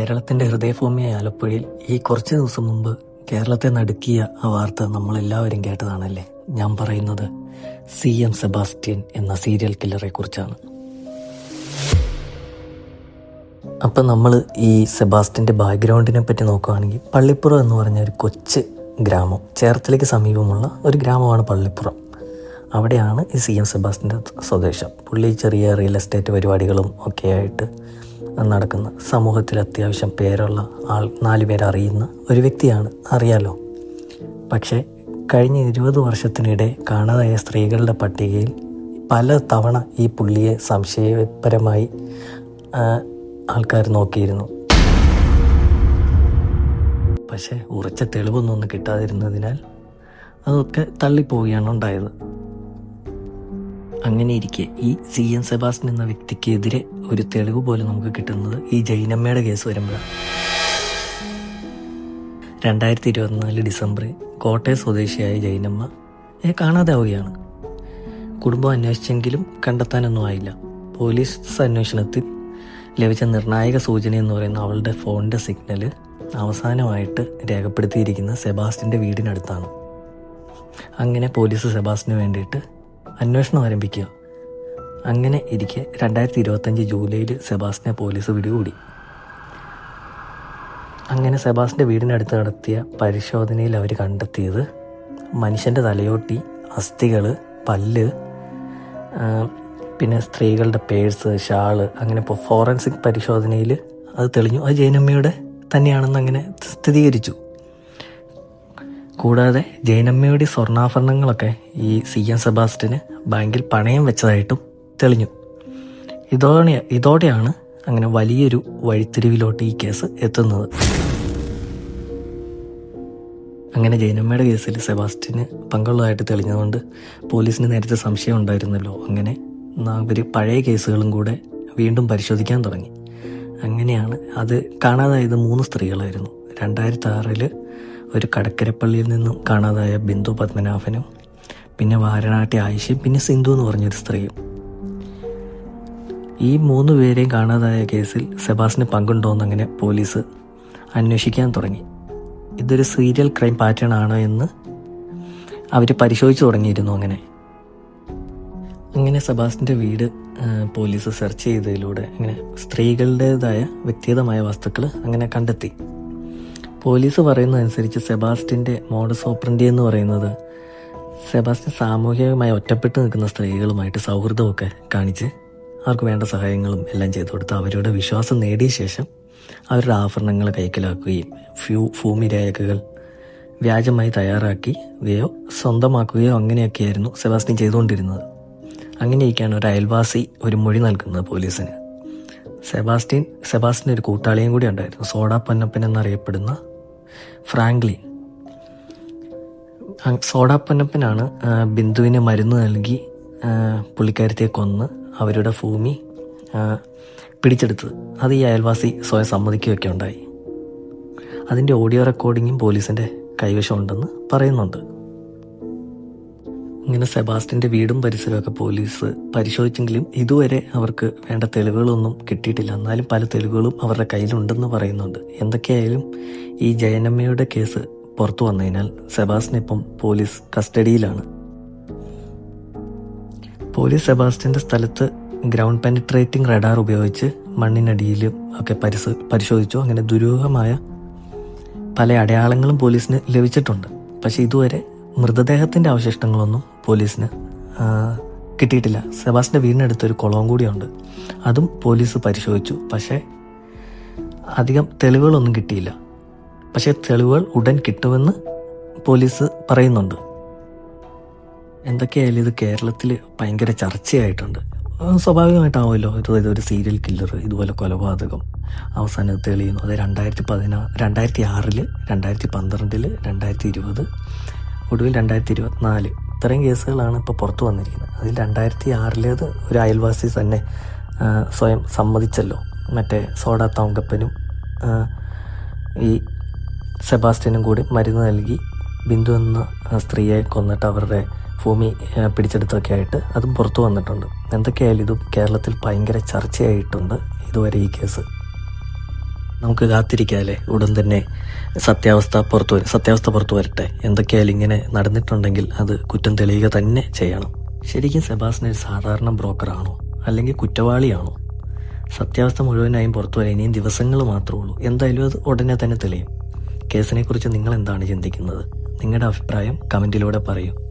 കേരളത്തിന്റെ ഹൃദയഭൂമിയായ ആലപ്പുഴയിൽ ഈ കുറച്ച് ദിവസം മുമ്പ് കേരളത്തെ നടുക്കിയ ആ വാർത്ത നമ്മളെല്ലാവരും കേട്ടതാണല്ലേ? ഞാൻ പറയുന്നത് സി എം സെബാസ്റ്റ്യൻ എന്ന സീരിയൽ കില്ലറെ കുറിച്ചാണ്. അപ്പം നമ്മൾ ഈ സെബാസ്റ്റ്യന്റെ ബാക്ക്ഗ്രൗണ്ടിനെ പറ്റി നോക്കുകയാണെങ്കിൽ പള്ളിപ്പുറം എന്ന് പറഞ്ഞ ഒരു കൊച്ച് ഗ്രാമം ചേർത്തലയ്ക്ക് സമീപമുള്ള ഒരു ഗ്രാമമാണ് പള്ളിപ്പുറം. അവിടെയാണ് ഈ സി എം സെബാസ്റ്റ്യന്റെ സ്വദേശം. പുള്ളി ചെറിയ റിയൽ എസ്റ്റേറ്റ് പരിപാടികളും ഒക്കെ ആയിട്ട് നടക്കുന്ന സമൂഹത്തിൽ അത്യാവശ്യം പേരുള്ള ആൾ നാല് പേരറിയുന്ന ഒരു വ്യക്തിയാണ്. അറിയാലോ? പക്ഷേ കഴിഞ്ഞ ഇരുപത് വർഷത്തിനിടെ കാണാതായ സ്ത്രീകളുടെ പട്ടികയിൽ പല തവണ ഈ പുള്ളിയെ സംശയപരമായി ആൾക്കാർ നോക്കിയിരുന്നു. പക്ഷേ ഉറച്ച തെളിവൊന്നും കിട്ടാതിരുന്നതിനാൽ അതൊക്കെ തള്ളിപ്പോവുകയാണ് ഉണ്ടായത്. അങ്ങനെ ഇരിക്കെ ഈ സി എൻ സെബാസ്റ്റ്യൻ എന്ന വ്യക്തിക്കെതിരെ ഒരു തെളിവ് പോലെ നമുക്ക് കിട്ടുന്നത് ഈ ജൈനമ്മയുടെ കേസ് വരുമ്പോഴാണ്. രണ്ടായിരത്തി ഇരുപത്തിനാല് ഡിസംബറിൽ കോട്ടയം സ്വദേശിയായ ജൈനമ്മ കാണാതെ കാണാതാവുകയാണ്. കുടുംബം അന്വേഷിച്ചെങ്കിലും കണ്ടെത്താനൊന്നും ആയില്ല. പോലീസ് അന്വേഷണത്തിൽ ലഭിച്ച നിർണായക സൂചന എന്ന് പറയുന്ന അവളുടെ ഫോണിന്റെ സിഗ്നൽ അവസാനമായിട്ട് രേഖപ്പെടുത്തിയിരിക്കുന്ന സെബാസ്റ്റിന്റെ വീടിനടുത്താണ്. അങ്ങനെ പോലീസ് സെബാസ്റ്റിന് വേണ്ടിയിട്ട് അന്വേഷണം ആരംഭിക്കുക. അങ്ങനെ ഇരിക്കെ രണ്ടായിരത്തി ഇരുപത്തഞ്ച് ജൂലൈയിൽ സെബാസ്റ്റിനെ പോലീസ് പിടികൂടി. അങ്ങനെ സെബാസ്റ്റിന്റെ വീടിനടുത്ത് നടത്തിയ പരിശോധനയിൽ അവർ കണ്ടെത്തിയത് മനുഷ്യന്റെ തലയോട്ടി അസ്ഥികൾ പല്ല് പിന്നെ സ്ത്രീകളുടെ പേഴ്സ് ഷാൾ അങ്ങനെ ഇപ്പോൾ ഫോറൻസിക് പരിശോധനയിൽ അത് തെളിഞ്ഞു. അത് ജയനമ്മയുടെ തന്നെയാണെന്ന് അങ്ങനെ സ്ഥിരീകരിച്ചു കൂടാതെ ജയനമ്മയുടെ സ്വർണാഭരണങ്ങളൊക്കെ ഈ സി എം സെബാസ്റ്റിന് ബാങ്കിൽ പണയം വെച്ചതായിട്ടും തെളിഞ്ഞു. ഇതോടെ ഇതോടെയാണ് അങ്ങനെ വലിയൊരു വഴിത്തിരിവിലോട്ട് ഈ കേസ് എത്തുന്നത്. അങ്ങനെ ജയനമ്മയുടെ കേസിൽ സെബാസ്റ്റിന് പങ്കുള്ളതായിട്ട് തെളിഞ്ഞതുകൊണ്ട് പോലീസിന് നേരത്തെ സംശയം ഉണ്ടായിരുന്നല്ലോ. അങ്ങനെ അവർ പഴയ കേസുകളും കൂടെ വീണ്ടും പരിശോധിക്കാൻ തുടങ്ങി. അങ്ങനെയാണ് അത് കാണാതായത് മൂന്ന് സ്ത്രീകളായിരുന്നു. രണ്ടായിരത്തി ആറിൽ ഒരു കടക്കരപ്പള്ളിയിൽ നിന്നും കാണാതായ ബിന്ദു പത്മനാഭനും പിന്നെ വാരണാട്ടി ആയിഷയും പിന്നെ സിന്ധു എന്ന് പറഞ്ഞൊരു സ്ത്രീയും. ഈ മൂന്ന് പേരെയും കാണാതായ കേസിൽ സെബാസിന് പങ്കുണ്ടോയെന്ന് അങ്ങനെ പോലീസ് അന്വേഷിക്കാൻ തുടങ്ങി. ഇതൊരു സീരിയൽ ക്രൈം പാറ്റേൺ ആണോ എന്ന് അവർ പരിശോധിച്ചു തുടങ്ങിയിരുന്നു അങ്ങനെ. അങ്ങനെ സെബാസ്റ്റിന്റെ വീട് പോലീസ് സെർച്ച് ചെയ്തതിലൂടെ അങ്ങനെ സ്ത്രീകളുടേതായ വ്യക്തിഗതമായ വസ്തുക്കൾ അങ്ങനെ കണ്ടെത്തി. പോലീസ് പറയുന്ന അനുസരിച്ച് സെബാസ്റ്റിന്റെ മോഡസ് ഓപ്പറൻഡി എന്ന് പറയുന്നത് സെബാസ്റ്റിൻ സാമൂഹികമായി ഒറ്റപ്പെട്ട് നിൽക്കുന്ന സ്ത്രീകളുമായിട്ട് സൗഹൃദമൊക്കെ കാണിച്ച് അവർക്ക് വേണ്ട സഹായങ്ങളും എല്ലാം ചെയ്തു കൊടുത്ത് അവരുടെ വിശ്വാസം നേടിയ ശേഷം അവരുടെ ആഭരണങ്ങൾ കൈക്കലാക്കുകയും ഫ്യൂ ഭൂമി രേഖകൾ വ്യാജമായി തയ്യാറാക്കുകയോ സ്വന്തമാക്കുകയോ അങ്ങനെയൊക്കെയായിരുന്നു സെബാസ്റ്റിൻ ചെയ്തുകൊണ്ടിരുന്നത്. അങ്ങനെയൊക്കെയാണ് ഒരു അയൽവാസി ഒരു മൊഴി നൽകുന്നത് പോലീസിന്. സെബാസ്റ്റ്യൻ സെബാസ്റ്റിന് ഒരു കൂട്ടാളിയും കൂടി ഉണ്ടായിരുന്നു. സോഡാ പൊന്നപ്പൻ എന്നറിയപ്പെടുന്ന ഫ്രാങ്ക്ലിൻ. സോഡാപ്പനപ്പനാണ് ബിന്ദുവിന് മരുന്ന് നൽകി പുള്ളിക്കാരത്തെ കൊന്ന് അവരുടെ ഭൂമി പിടിച്ചെടുത്തത്. അത് ഈ അയൽവാസി സ്വയം സമ്മതിക്കുകയൊക്കെ ഉണ്ടായി. അതിന്റെ ഓഡിയോ റെക്കോർഡിങ്ങും പോലീസിന്റെ കൈവശമുണ്ടെന്ന് പറയുന്നുണ്ട്. ഇങ്ങനെ സെബാസ്റ്റിന്റെ വീടും പരിസരമൊക്കെ പോലീസ് പരിശോധിച്ചെങ്കിലും ഇതുവരെ അവർക്ക് വേണ്ട തെളിവുകളൊന്നും കിട്ടിയിട്ടില്ല. എന്നാലും പല തെളിവുകളും അവരുടെ കയ്യിലുണ്ടെന്ന് പറയുന്നുണ്ട്. എന്തൊക്കെയായാലും ഈ ജയനമ്മയുടെ കേസ് പുറത്തു വന്നതിനാൽ സെബാസ്റ്റിന് ഇപ്പം പോലീസ് കസ്റ്റഡിയിലാണ്. പോലീസ് സെബാസ്റ്റിന്റെ സ്ഥലത്ത് ഗ്രൗണ്ട് പെനിട്രേറ്റിംഗ് റഡാർ ഉപയോഗിച്ച് മണ്ണിനടിയിലും ഒക്കെ പരിസ പരിശോധിച്ചു. അങ്ങനെ ദുരൂഹമായ പല അടയാളങ്ങളും പോലീസിന് ലഭിച്ചിട്ടുണ്ട്. പക്ഷെ ഇതുവരെ മൃതദേഹത്തിന്റെ അവശിഷ്ടങ്ങളൊന്നും പോലീസിന് കിട്ടിയിട്ടില്ല. സെബാസ്റ്റിന്റെ വീടിനടുത്ത് ഒരു കുളവും കൂടിയുണ്ട്. അതും പോലീസ് പരിശോധിച്ചു. പക്ഷേ അധികം തെളിവുകളൊന്നും കിട്ടിയില്ല. പക്ഷേ തെളിവുകൾ ഉടൻ കിട്ടുമെന്ന് പോലീസ് പറയുന്നുണ്ട്. എന്തൊക്കെയായാലും ഇത് കേരളത്തിൽ ഭയങ്കര ചർച്ചയായിട്ടുണ്ട്. സ്വാഭാവികമായിട്ടാവുമല്ലോ. ഇത് ഇതൊരു സീരിയൽ കില്ലർ ഇതുപോലെ കൊലപാതകം. അവസാനം തെളിയുന്നു. അത് രണ്ടായിരത്തി പതിനാ രണ്ടായിരത്തി ആറിൽ രണ്ടായിരത്തി പന്ത്രണ്ടിൽ രണ്ടായിരത്തി ഇരുപത്. ഒടുവിൽ രണ്ടായിരത്തി ഇരുപത്തിനാല് ഇത്രയും കേസുകളാണ് ഇപ്പോൾ പുറത്തു വന്നിരിക്കുന്നത്. അതിൽ രണ്ടായിരത്തി ആറിലേത് ഒരു അയൽവാസി തന്നെ സ്വയം സമ്മതിച്ചല്ലോ. മറ്റേ സോഡ തങ്കപ്പനും ഈ സെബാസ്റ്റ്യനും കൂടി മരുന്ന് നൽകി ബിന്ദു എന്ന സ്ത്രീയെ കൊന്നിട്ട് അവരുടെ ഭൂമി പിടിച്ചെടുത്തൊക്കെ ആയിട്ട് അതും പുറത്തു വന്നിട്ടുണ്ട്. എന്തൊക്കെയായാലും ഇതും കേരളത്തിൽ ഭയങ്കര ചർച്ചയായിട്ടുണ്ട് ഇതുവരെ ഈ കേസ്. നമുക്ക് കാത്തിരിക്കാല്ലേ ഉടൻ തന്നെ സത്യാവസ്ഥ പുറത്തു വരും. സത്യാവസ്ഥ പുറത്തു വരട്ടെ. എന്തൊക്കെയായാലും ഇങ്ങനെ നടന്നിട്ടുണ്ടെങ്കിൽ അത് കുറ്റം തെളിയുക തന്നെ ചെയ്യണം. ശരിക്കും സെബാസ്റ്റിൻ ഒരു സാധാരണ ബ്രോക്കറാണോ? അല്ലെങ്കിൽ കുറ്റവാളിയാണോ? സത്യാവസ്ഥ മുഴുവനായും പുറത്തു വരാൻ ഇനിയും ദിവസങ്ങൾ മാത്രമേ ഉള്ളൂ. എന്തായാലും അത് ഉടനെ തന്നെ തെളിയും. കേസിനെക്കുറിച്ച് നിങ്ങൾ എന്താണ് ചിന്തിക്കുന്നത്? നിങ്ങളുടെ അഭിപ്രായം കമന്റിലൂടെ പറയൂ.